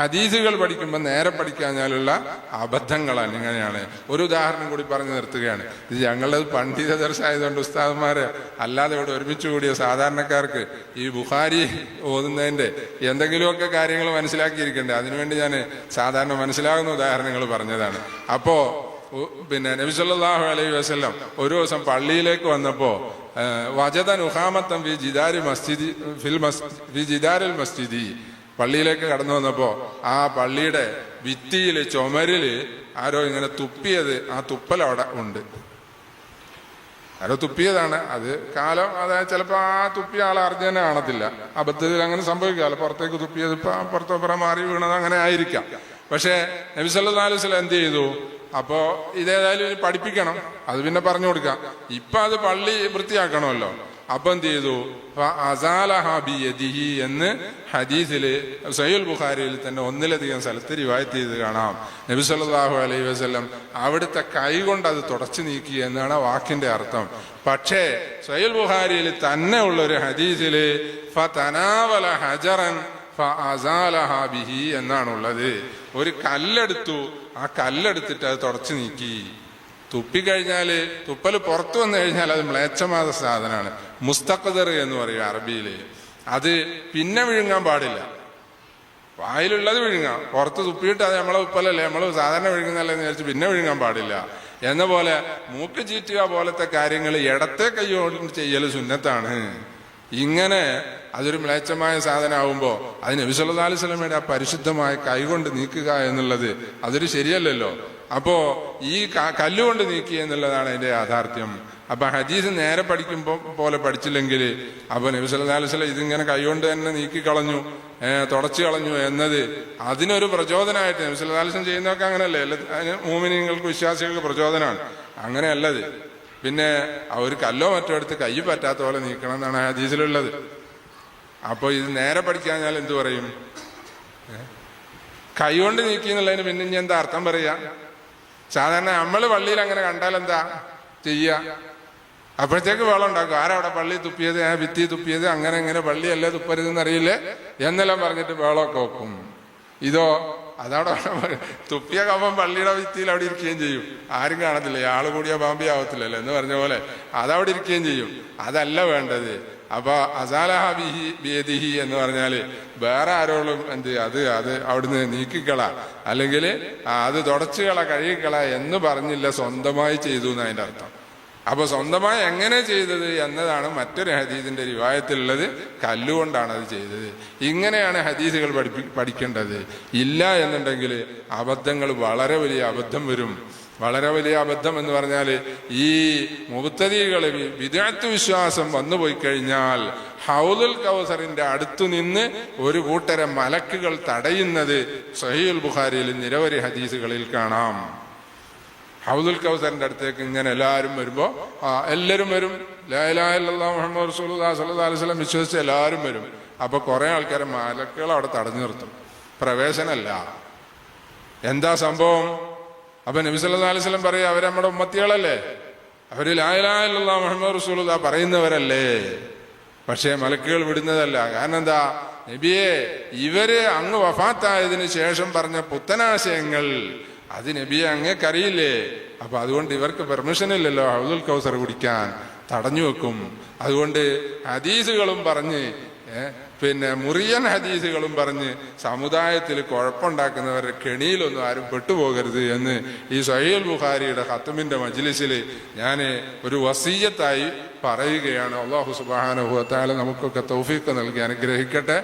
ഹദീസുകൾ പഠിക്കുമ്പോൾ നേരെ പഠിക്കാഞ്ഞാലുള്ള അബദ്ധങ്ങളാണ് ഇങ്ങനെയാണ്. ഒരു ഉദാഹരണം കൂടി പറഞ്ഞു നിർത്തുകയാണ്. ഇത് ഞങ്ങളത് പണ്ഡിത ദർശായതുകൊണ്ട് ഉസ്താദന്മാരെ അല്ലാതെ ഇവിടെ ഒരുമിച്ച് കൂടിയ സാധാരണക്കാർക്ക് ഈ ബുഹാരി ഓതുന്നതിന്റെ എന്തെങ്കിലുമൊക്കെ കാര്യങ്ങൾ മനസ്സിലാക്കിയിരിക്കണ്ടേ? അതിനുവേണ്ടി ഞാൻ സാധാരണ മനസ്സിലാകുന്ന ഉദാഹരണങ്ങൾ പറഞ്ഞതാണ്. അപ്പോ പിന്നെ നബി സല്ലല്ലാഹു അലൈഹി വസല്ലം ഒരു ദിവസം പള്ളിയിലേക്ക് വന്നപ്പോൾ വജദൻ ഉഹാമത്തം വി ജിദാരി മസ്ജിദി ഫിൽ ഫി ജിദാരിൽ മസ്ജിദി പള്ളിയിലേക്ക് കടന്നു വന്നപ്പോ ആ പള്ളിയുടെ ഭിത്തിയിൽ ചുമരിൽ ആരോ ഇങ്ങനെ തുപ്പിയത് ആ തുപ്പൽ അവിടെ ഉണ്ട്. ആരോ തുപ്പിയതാണ്. അത് കാലം അതായത് ചിലപ്പോ ആ തുപ്പിയ ആൾ തന്നെ കാണത്തില്ല. അബദ്ധത്തിൽ അങ്ങനെ സംഭവിക്കാമല്ലോ പുറത്തേക്ക് തുപ്പിയത് ഇപ്പൊ പുറത്തോപ്പുറം മാറി വീണത് അങ്ങനെ ആയിരിക്കാം. പക്ഷേ നബി സല്ലല്ലാഹു അലൈഹി വസല്ലം എന്ത് ചെയ്തു? അപ്പോ ഇതേതായാലും പഠിപ്പിക്കണം. അത് പിന്നെ പറഞ്ഞു കൊടുക്കാം. ഇപ്പൊ അത് പള്ളി വൃത്തിയാക്കണമല്ലോ. അപ്പൊ ചെയ്തു? എന്ന് ഹദീസിൽ സയ്യുൽ ബുഖാരിയിൽ തന്നെ ഒന്നിലധികം സ്ഥലത്ത് റിവായത്ത് ചെയ്ത് കാണാം. നബി സല്ലല്ലാഹു അലൈഹി വസല്ലം അവിടുത്തെ കൈ കൊണ്ട് അത് തുടച്ചു നീക്കി എന്നാണ് വാക്കിന്റെ അർത്ഥം. പക്ഷേ സയ്യുൽ ബുഖാരിയിൽ തന്നെ ഉള്ള ഒരു ഹദീസിൽ ഹജറൻ എന്നാണുള്ളത്. ഒരു കല്ലെടുത്തു ആ കല്ലെടുത്തിട്ട് അത് തുടച്ചു നീക്കി. തുപ്പിക്കഴിഞ്ഞാൽ തുപ്പൽ പുറത്തു വന്നു കഴിഞ്ഞാൽ അത് മ്ലേച്ഛമാത സാധനമാണ്. മുസ്തഖദർ എന്ന് പറയും അറബിയിൽ അത് പിന്നെ വിഴുങ്ങാൻ പാടില്ല. വായിലുള്ളത് വിഴുങ്ങാം. പുറത്ത് തുപ്പിയിട്ട് അത് നമ്മളെ ഉപ്പലല്ലേ? നമ്മൾ സാധാരണ വിഴുങ്ങുന്നല്ലേ എന്ന് വിചാരിച്ച് പിന്നെ വിഴുങ്ങാൻ പാടില്ല. എന്ന പോലെ മൂക്ക് ചീറ്റുക പോലത്തെ കാര്യങ്ങൾ ഇടത്തെ കൈകൊണ്ട് ചെയ്യൽ സുന്നത്താണ്. ഇങ്ങനെ അതൊരു മ്ലേച്ഛമായ സാധനമാകുമ്പോൾ അതിന് നബി സല്ലല്ലാഹു അലൈഹി ആ പരിശുദ്ധമായ കൈകൊണ്ട് നീക്കുക എന്നുള്ളത് അതൊരു ശരിയല്ലല്ലോ. അപ്പോ ഈ കല്ലുകൊണ്ട് നീക്കി എന്നുള്ളതാണ് അതിന്റെ യാഥാർത്ഥ്യം. അപ്പൊ ഹദീസ് നേരെ പഠിക്കുമ്പോ പോലെ പഠിച്ചില്ലെങ്കിൽ അപ്പൊ നബി സല്ലല്ലാഹു അലൈഹി വസല്ലം ഇതിങ്ങനെ കൈകൊണ്ട് തന്നെ നീക്കി കളഞ്ഞു തുടച്ചു കളഞ്ഞു എന്നത് അതിനൊരു പ്രചോദനമായിട്ട് നബി സല്ലല്ലാഹു അലൈഹി വസല്ലം ചെയ്യുന്നതൊക്കെ അങ്ങനെയല്ലേ? മൂമിനിങ്ങൾക്ക് വിശ്വാസികൾക്ക് പ്രചോദനമാണ്. അങ്ങനെയല്ലത്. പിന്നെ ഒരു കല്ലോ മറ്റോ എടുത്ത് കൈ പറ്റാത്ത പോലെ നീക്കണം എന്നാണ് ഹദീസിലുള്ളത്. അപ്പോൾ ഇത് നേരെ പഠിക്കാഞ്ഞാൽ എന്തു പറയും? കൈകൊണ്ട് നീക്കി എന്നുള്ളതിന് പിന്നെ ഇനി എന്താ അർത്ഥം പറയാ? സാധാരണ നമ്മൾ പള്ളിയിൽ അങ്ങനെ കണ്ടാൽ എന്താ ചെയ്യ? അപ്പോഴത്തേക്ക് വെള്ളം ഉണ്ടാക്കും. ആരവിടെ പള്ളി തുപ്പിയത്? ആ ഭിത്തി തുപ്പിയത്? അങ്ങനെ ഇങ്ങനെ പള്ളിയല്ലേ തുപ്പരുതെന്ന് അറിയില്ലേ? എന്നെല്ലാം പറഞ്ഞിട്ട് വെള്ളമൊക്കെ വെക്കും. ഇതോ അതവിടെ തുപ്പിയ കമ്പം പള്ളിയുടെ ഭിത്തിയിൽ അവിടെ ഇരിക്കുകയും ചെയ്യും. ആരും കാണത്തില്ല. ആൾ കൂടിയ പാമ്പി ആവത്തില്ലല്ലോ എന്ന് പറഞ്ഞ പോലെ. അതവിടെ ഇരിക്കുകയും ചെയ്യും. അതല്ല വേണ്ടത്. അപ്പൊ അസാലഹ ബിഹി ബിയദിഹി എന്ന് പറഞ്ഞാൽ വേറെ ആരോളും എന്ത് അത് അത് അവിടുന്ന് നീക്കിക്കള. അല്ലെങ്കിൽ അത് തുടച്ചുകള കഴുകിക്കള എന്ന് പറഞ്ഞില്ല സ്വന്തമായി ചെയ്തു എന്ന് അർത്ഥം. അപ്പൊ സ്വന്തമായി എങ്ങനെ ചെയ്തത് എന്നതാണ് മറ്റൊരു ഹദീസിന്റെ റിവായത്തിലുള്ളത് കല്ലുകൊണ്ടാണ് അത് ചെയ്തത്. ഇങ്ങനെയാണ് ഹദീസുകൾ പഠിപ്പി പഠിക്കേണ്ടത്. ഇല്ല എന്നുണ്ടെങ്കിൽ അബദ്ധങ്ങൾ വളരെ വലിയ അബദ്ധം വരും. വളരെ വലിയ അബദ്ധം എന്ന് പറഞ്ഞാൽ ഈ മുബത്തതികൾ വിദഗ്ധ വിശ്വാസം വന്നുപോയി കഴിഞ്ഞാൽ ഹൗലുൽ കൗസറിന്റെ അടുത്തു നിന്ന് ഒരു കൂട്ടരം മലക്കുകൾ തടയുന്നത് സഹീൽ ബുഖാരിയിൽ നിരവധി ഹദീസുകളിൽ കാണാം. ഹൗദുൽ കൗസറിന്റെ അടുത്തേക്ക് ഇങ്ങനെ എല്ലാവരും വരുമ്പോ ആ എല്ലാവരും വരും. ലാ ഇലാഹ മുഹമ്മദ് വസല്ലം വിശ്വസിച്ച് എല്ലാവരും വരും. അപ്പൊ കുറെ ആൾക്കാരെ മലക്കുകൾ അവിടെ തടഞ്ഞു നിർത്തും. പ്രവേശനല്ല. എന്താ സംഭവം? അപ്പൊ നബി സല്ലല്ലാഹു അലൈഹി വസല്ലം പറയാ അവർ നമ്മുടെ ഉമ്മത്തികളല്ലേ? അവർ ലാ ഇലാഹ ഇല്ലല്ലാഹ് മുഹമ്മദ് റസൂൽ പറയുന്നവരല്ലേ? പക്ഷേ മലക്കുകൾ വിടുന്നതല്ല. കാരണം എന്താ? നബിയെ ഇവർ അങ്ങ് വഫാത്തായതിനു ശേഷം പറഞ്ഞ പുത്തനാശയങ്ങൾ അത് നബിയെ അങ്ങേക്കറിയില്ലേ? അപ്പൊ അതുകൊണ്ട് ഇവർക്ക് പെർമിഷൻ ഇല്ലല്ലോ ഹൗദുൽ കൗസർ കുടിക്കാൻ. തടഞ്ഞു വെക്കും. അതുകൊണ്ട് ഹദീസുകളും പറഞ്ഞ് പിന്നെ മുറിയൻ ഹദീസുകളും പറഞ്ഞ് സമുദായത്തിൽ കുഴപ്പമുണ്ടാക്കുന്നവരുടെ കെണിയിലൊന്നും ആരും പെട്ടുപോകരുത് എന്ന് ഈ സഹീൽ ബുഖാരിയുടെ ഹത്തുമിന്റെ മജ്ലിസിൽ ഞാൻ ഒരു വസീയത്തായി പറയുകയാണ്. അള്ളാഹു സുബാനുഭവത്താല നമുക്കൊക്കെ തൗഫീക്ക് നൽകി അനുഗ്രഹിക്കട്ടെ.